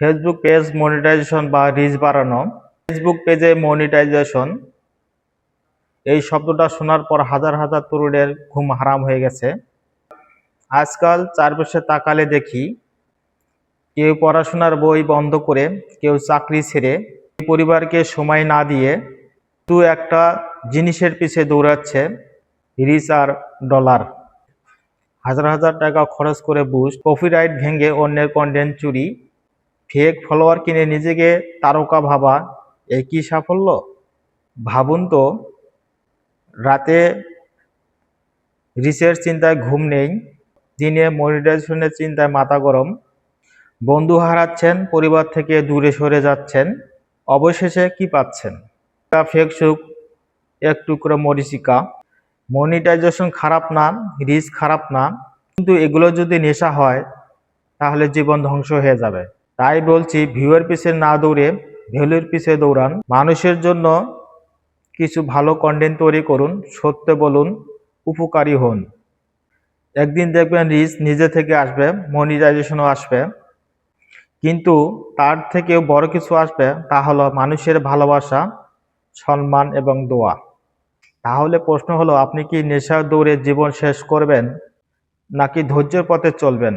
Facebook page monetization বা reach বাড়ানো। Facebook পেজে মনিটাইজেশন এই শব্দটা শোনার পর হাজার হাজার তরুণের ঘুম হারাম হয়ে গেছে। আজকাল চারপাশে তাকালে দেখি, কেউ পড়াশোনার বই বন্ধ করে কেউ চাকরি ছেড়ে পরিবারকে সময় না দিয়ে দু একটা জিনিসের পিছে দৌড়াচ্ছে রিচ আর ডলার হাজার হাজার টাকা খরচ করে বুস্ট কপিরাইট ভেঙে অন্যের কন্টেন্ট চুরি ফেক ফলোয়ার কিনে নিজেকে তারকা ভাবা, এ কি সাফল্য? ভাবুন তো, রাতে রিসের চিন্তায় ঘুম নেই, দিনে মনিটাইজেশনের চিন্তায় মাথা গরম, বন্ধু হারাচ্ছেন, পরিবার থেকে দূরে সরে যাচ্ছেন, অবশেষে কি পাচ্ছেন? তা ফেক সুখ, এক টুকরো মরিচিকা। মনিটাইজেশন খারাপ না, রিস্ক খারাপ না, কিন্তু এগুলো যদি নেশা হয়, তাহলে জীবন ধ্বংস হয়ে যাবে। তাই বলছি, ভিউয়ের পিছে না দৌড়ে, ভ্যালুর পিছে দৌড়ান। মানুষের জন্য কিছু ভালো কন্টেন্ট তৈরি করুন, সত্য বলুন, উপকারী হন। একদিন দেখবেন রিচ নিজে থেকে আসবে মনিটাইজেশনও আসবে। কিন্তু তার থেকেও বড় কিছু আসবে, তা হলো মানুষের ভালোবাসা, সম্মান এবং দোয়া। তাহলে প্রশ্ন হলো, আপনি কি নেশার দৌড়ে জীবন শেষ করবেন নাকি ধৈর্যের পথে চলবেন?